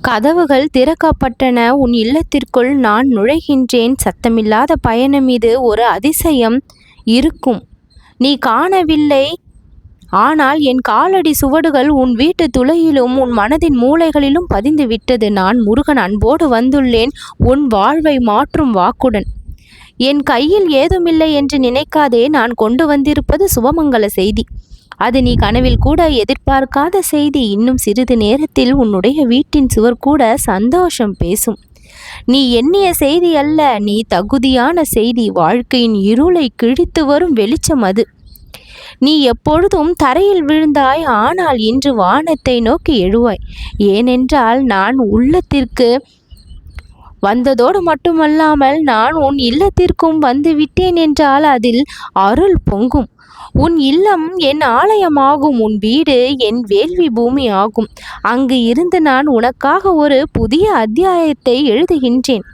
கதவுகள் திறக்கப்பட்டன. உன் இல்லத்திற்குள் நான் நுழைகின்றேன். சத்தமில்லாத பயணம் இது ஒரு அதிசயம் இருக்கும். நீ காணவில்லை. ஆனால் என் காலடி சுவடுகள் உன் வீட்டு துளையிலும் உன் மனதின் மூலைகளிலும் பதிந்து விட்டது நான் முருகன் அன்போடு வந்துள்ளேன். உன் வாழ்வை மாற்றும் வாக்குடன். என் கையில் ஏதுமில்லை என்று நினைக்காதே. நான் கொண்டு வந்திருப்பது சுபமங்கல செய்தி. அது நீ கனவில் கூட எதிர்பார்க்காத செய்தி இன்னும் சிறிது நேரத்தில் உன்னுடைய வீட்டின் சுவர் கூட சந்தோஷம் பேசும். நீ எண்ணிய செய்தி அல்ல நீ தகுதியான செய்தி வாழ்க்கையின் இருளை கிழித்து வரும் வெளிச்சம் அது. நீ எப்பொழுதும் தரையில் விழுந்தாய் ஆனால் இன்று வானத்தை நோக்கி எழுவாய். ஏனென்றால் நான் உள்ளத்திற்கு வந்ததோடு மட்டுமல்லாமல் நான் உன் இல்லத்திற்கும் வந்து விட்டேன் என்றால் அதில் அருள் பொங்கும். உன் இல்லம் என் ஆலயமாகும் உன் வீடு என் வேள்வி பூமி ஆகும் அங்கு இருந்து நான் உனக்காக ஒரு புதிய அத்தியாயத்தை எழுதுகின்றேன்.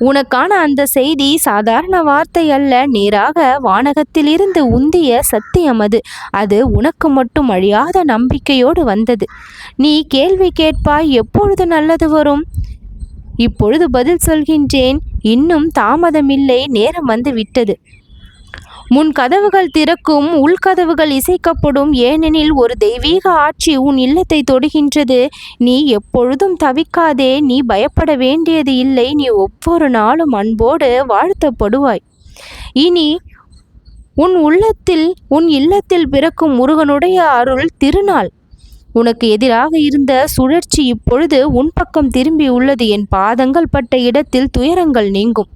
உனக்கான அந்த செய்தி சாதாரண வார்த்தை அல்ல நேராக வானகத்திலிருந்து உந்திய சத்தியம் அது. அது உனக்கு மட்டும் அழியாத நம்பிக்கையோடு வந்தது. நீ கேள்வி கேட்பாய் எப்பொழுது நல்லது வரும்? இப்பொழுது பதில் சொல்கின்றேன் இன்னும் தாமதமில்லை நேரம் வந்து விட்டது முன் கதவுகள் திறக்கும் உள்கதவுகள் இசைக்கப்படும் ஏனெனில் ஒரு தெய்வீக ஆட்சி உன் இல்லத்தை தொடுகின்றது. நீ எப்பொழுதும் தவிக்காதே நீ பயப்பட வேண்டியது இல்லை நீ ஒவ்வொரு நாளும் அன்போடு வாழ்த்தப்படுவாய். இனி உன் உள்ளத்தில் உன் இல்லத்தில் பிறக்கும் முருகனுடைய அருள் திருநாள். உனக்கு எதிராக இருந்த சுழற்சி இப்பொழுது உன் பக்கம் திரும்பி உள்ளது. என் பாதங்கள் பட்ட இடத்தில் துயரங்கள் நீங்கும்.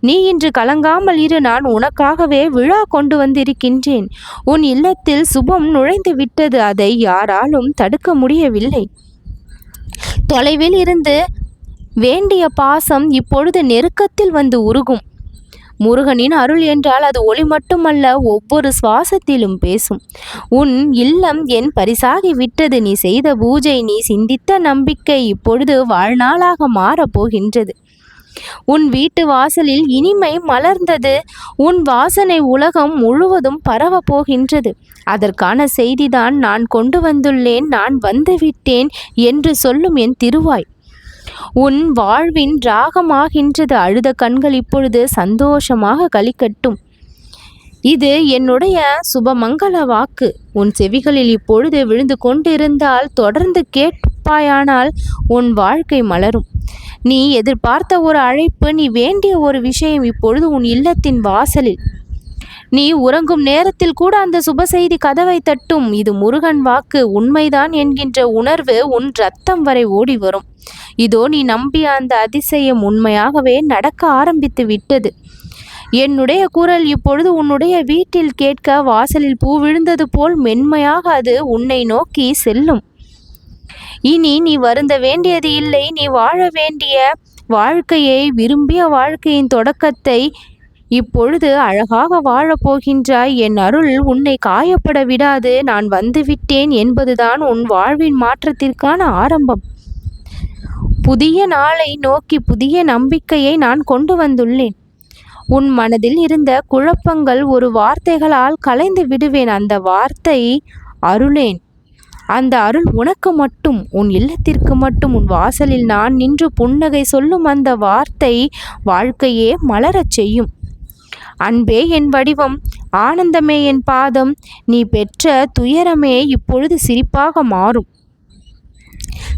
நீ இன்று கலங்காமல் இரு. நான் உனக்காகவே விழா கொண்டு வந்திருக்கின்றேன். உன் இல்லத்தில் சுபம் நுழைந்து விட்டது. அதை யாராலும் தடுக்க முடியவில்லை. தொலைவில் இருந்து வேண்டிய பாசம் இப்பொழுது நெருக்கத்தில் வந்து உருகும். முருகனின் அருள் என்றால் அது ஒளி மட்டுமல்ல ஒவ்வொரு சுவாசத்திலும் பேசும். உன் இல்லம் என் பரிசாகி விட்டது நீ செய்த பூஜை நீ சிந்தித்த நம்பிக்கை இப்பொழுது வாழ்நாளாக மாறப்போகின்றது உன் வீட்டு வாசலில் இனிமை மலர்ந்தது உன் வாசனை உலகம் முழுவதும் பரவ போகின்றது. அதற்கான செய்திதான் நான் கொண்டு வந்துள்ளேன் நான் வந்துவிட்டேன் என்று சொல்லும் என் திருவாய். உன் வாழ்வின் ராகமாகின்றது. அழுத கண்கள் இப்பொழுது சந்தோஷமாக கலிக்கட்டும் இது என்னுடைய சுபமங்கள வாக்கு. உன் செவிகளில் இப்பொழுது விழுந்து கொண்டிருந்தால் தொடர்ந்து கேட்பாயானால் உன் வாழ்க்கை மலரும். நீ எதிர்பார்த்த ஒரு அழைப்பு நீ வேண்டிய ஒரு விஷயம் இப்பொழுது உன் இல்லத்தின் வாசலில். நீ உறங்கும் நேரத்தில் கூட அந்த சுப செய்தி கதவை தட்டும். இது முருகன் வாக்கு. உண்மைதான் என்கின்ற உணர்வு உன் ரத்தம் வரை ஓடி வரும். இதோ நீ நம்பிய அந்த அதிசயம் உண்மையாகவே நடக்க ஆரம்பித்து விட்டது. என்னுடைய குரல் இப்பொழுது உன்னுடைய வீட்டில் கேட்க வாசலில் பூ விழுந்தது போல் மென்மையாக அது உன்னை நோக்கி செல்லும். இனி நீ வருந்த வேண்டியது இல்லை. நீ வாழ வேண்டிய வாழ்க்கையை விரும்பிய வாழ்க்கையின் தொடக்கத்தை இப்பொழுது அழகாக வாழப்போகின்றாய். என் அருள் உன்னை காயப்பட விடாது. நான் வந்துவிட்டேன் என்பதுதான் உன் வாழ்வின் மாற்றத்திற்கான ஆரம்பம். புதிய நாளை நோக்கி புதிய நம்பிக்கையை நான் கொண்டு வந்துள்ளேன். உன் மனதில் இருந்த குழப்பங்கள் ஒரு வார்த்தைகளால் கலைந்து விடுவேன். அந்த வார்த்தை அருளேன். அந்த அருள் உனக்கு மட்டும் உன் இல்லத்திற்கு மட்டும் உன் வாசலில் நான் நின்று புன்னகை சொல்லும் அந்த வார்த்தை வாழ்க்கையே மலரச் செய்யும். அன்பே என் வடிவம் ஆனந்தமே என் பாதம் நீ பெற்ற துயரமே இப்பொழுது சிரிப்பாக மாறும்.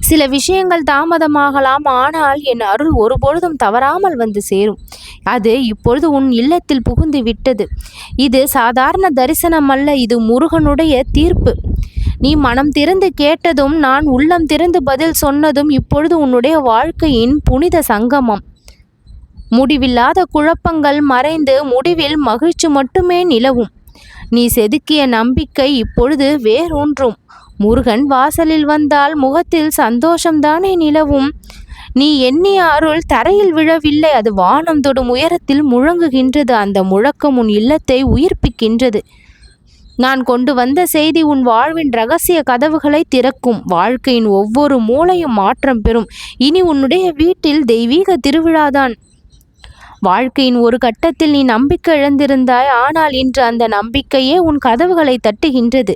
சில விஷயங்கள் தாமதமாகலாம் ஆனால் என் அருள் ஒருபொழுதும் தவறாமல் வந்து சேரும். அது இப்பொழுது உன் இல்லத்தில் புகுந்து விட்டது. இது சாதாரண தரிசனம் அல்ல இது முருகனுடைய தீர்ப்பு. நீ மனம் திறந்து கேட்டதும் நான் உள்ளம் திறந்து பதில் சொன்னதும் இப்பொழுது உன்னுடைய வாழ்க்கையின் புனித சங்கமம். முடிவில்லாத குழப்பங்கள் மறைந்து முடிவில் மகிழ்ச்சி மட்டுமே நிலவும். நீ செதுக்கிய நம்பிக்கை இப்பொழுது வேறொன்றும். முருகன் வாசலில் வந்தால் முகத்தில் சந்தோஷம்தானே நிலவும். நீ எண்ணிய அருள் தரையில் விழவில்லை அது வானம் தொடும் உயரத்தில் முழங்குகின்றது அந்த முழக்கம் உன் இல்லத்தை உயிர்ப்பிக்கின்றது. நான் கொண்டு வந்த செய்தி உன் வாழ்வின் ரகசிய கதவுகளை திறக்கும். வாழ்க்கையின் ஒவ்வொரு மூளையும் மாற்றம் பெறும். இனி உன்னுடைய வீட்டில் தெய்வீக திருவிழாதான். வாழ்க்கையின் ஒரு கட்டத்தில் நீ நம்பிக்கை இழந்திருந்தாய் ஆனால் இன்று அந்த நம்பிக்கையே உன் கதவுகளை தட்டுகின்றது.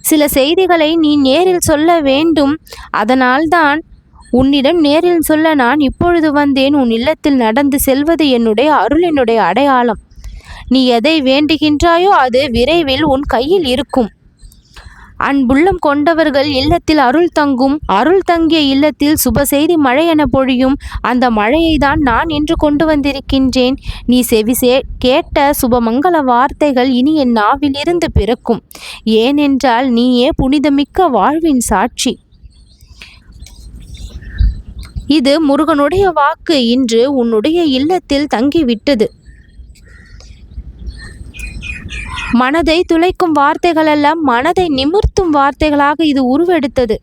சில செய்திகளை நீ நேரில் சொல்ல வேண்டும். அதனால்தான் உன்னிடம் நேரில் சொல்ல நான் இப்பொழுது வந்தேன். உன் இல்லத்தில் நடந்து செல்வது என்னுடைய அருளினுடைய அடையாளம். நீ எதை வேண்டுகின்றாயோ அது விரைவில் உன் கையில் இருக்கும். அன்புள்ளம் கொண்டவர்கள் இல்லத்தில் அருள் தங்கும் அருள் தங்கிய இல்லத்தில் சுப செய்தி மழை என பொழியும். அந்த மழையை தான் நான் இன்று கொண்டு வந்திருக்கின்றேன். நீ செவிசே கேட்ட சுபமங்கல வார்த்தைகள் இனி என் நாவிலிருந்து பிறக்கும். ஏனென்றால் நீயே புனிதமிக்க வாழ்வின் சாட்சி. இது முருகனுடைய வாக்கு. இன்று உன்னுடைய இல்லத்தில் தங்கிவிட்டது. மனதை துளைக்கும் வார்த்தைகள் எல்லாம் மனதை நிமிர்த்தும் வார்த்தைகளாக இது உருவெடுத்தது.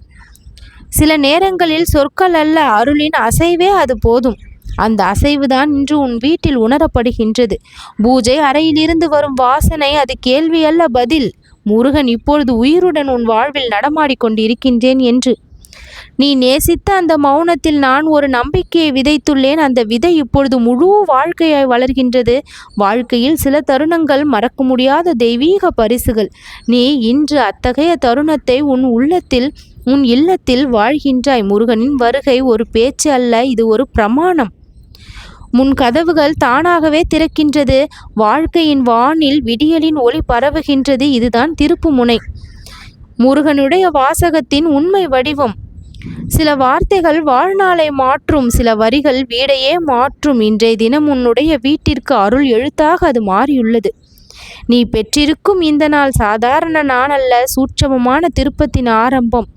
சில நேரங்களில் சொற்கள் அல்ல அருளின் அசைவே அது போதும். அந்த அசைவுதான் இன்று உன் வீட்டில் உணரப்படுகின்றது. பூஜை அறையிலிருந்து வரும் வாசனை அது கேள்வி அல்ல பதில். முருகன் இப்பொழுது உயிருடன் உன் வாழ்வில் நடமாடிக்கொண்டிருக்கின்றேன் என்று நீ நேசித்த அந்த மௌனத்தில் நான் ஒரு நம்பிக்கையை விதைத்துள்ளேன். அந்த விதை இப்பொழுது முழு வாழ்க்கையாய் வளர்கின்றது. வாழ்க்கையில் சில தருணங்கள் மறக்க முடியாத தெய்வீக பரிசுகள். நீ இன்று அத்தகைய தருணத்தை உன் உள்ளத்தில் உன் இல்லத்தில் வாழ்கின்றாய். முருகனின் வருகை ஒரு பேச்சு அல்ல இது ஒரு பிரமாணம். முன் கதவுகள் தானாகவே திறக்கின்றது. வாழ்க்கையின் வானில் விடியலின் ஒளி பரவுகின்றது. இதுதான் திருப்பு முனை. முருகனுடைய வாசகத்தின் உண்மை வடிவம். சில வார்த்தைகள் வாழ்நாளை மாற்றும் சில வரிகள் வீடையே மாற்றும். இன்றைய தினம் உன்னுடைய வீட்டிற்கு அருள் எழுத்தாக அது மாறியுள்ளது. நீ பெற்றிருக்கும் இந்த நாள் சாதாரண நாள் அல்ல சூட்சமமான திருப்பத்தின் ஆரம்பம்.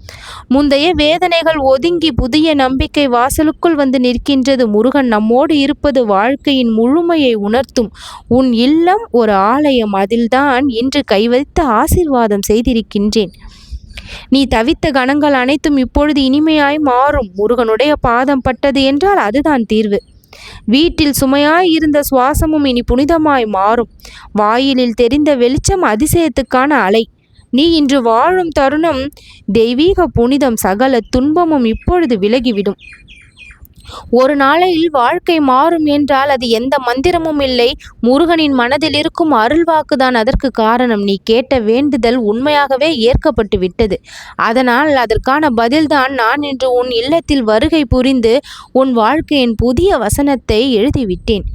முந்தைய வேதனைகள் ஒதுங்கி புதிய நம்பிக்கை வாசலுக்குள் வந்து நிற்கின்றது. முருகன் நம்மோடு இருப்பது வாழ்க்கையின் முழுமையை உணர்த்தும். உன் இல்லம் ஒரு ஆலயம் அதில்தான் இன்று கைவைத்து ஆசிர்வாதம் செய்திருக்கின்றேன். நீ தவித்த கணங்கள் அனைத்தும் இப்பொழுது இனிமையாய் மாறும். முருகனுடைய பாதம் பட்டது என்றால் அதுதான் தீர்வு. வீட்டில் சுமையாய் இருந்த சுவாசமும் இனி புனிதமாய் மாறும். வாயிலில் தெரிந்த வெளிச்சம் அதிசயத்துக்கான அலை. நீ இன்று வாழும் தருணம் தெய்வீக புனிதம் சகல துன்பமும் இப்பொழுது விலகிவிடும். ஒரு நாளையில் வாழ்க்கை மாறும் என்றால் அது எந்த மந்திரமும் இல்லை. முருகனின் மனதில் இருக்கும் அருள்வாக்குதான் அதற்கு காரணம். நீ கேட்ட வேண்டுதல் உண்மையாகவே ஏற்கப்பட்டு விட்டது. அதனால் அதற்கான பதில்தான் நான் இன்று உன் இல்லத்தில் வருகை புரிந்து உன் வாழ்க்கையின் புதிய வசனத்தை எழுதிவிட்டேன்.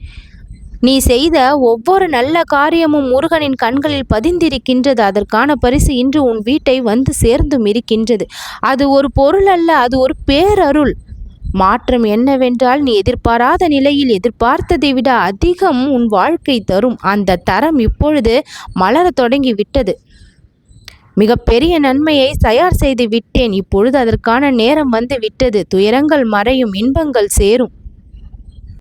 நீ செய்த ஒவ்வொரு நல்ல காரியமும் முருகனின் கண்களில் பதிந்திருக்கின்றது. அதற்கான பரிசு இன்று உன் வீட்டை வந்து சேர்ந்தும் இருக்கின்றது. அது ஒரு பொருள் அல்ல அது ஒரு பேரருள். மாற்றம் என்னவென்றால் நீ எதிர்பாராத நிலையில் எதிர்பார்த்ததை விட அதிகம் உன் வாழ்க்கை தரும். அந்த தரம் இப்பொழுது மலர தொடங்கி விட்டது மிகப்பெரிய நன்மையை தயார் செய்து விட்டேன். இப்பொழுது அதற்கான நேரம் வந்து விட்டது. துயரங்கள் மறையும் இன்பங்கள் சேரும்.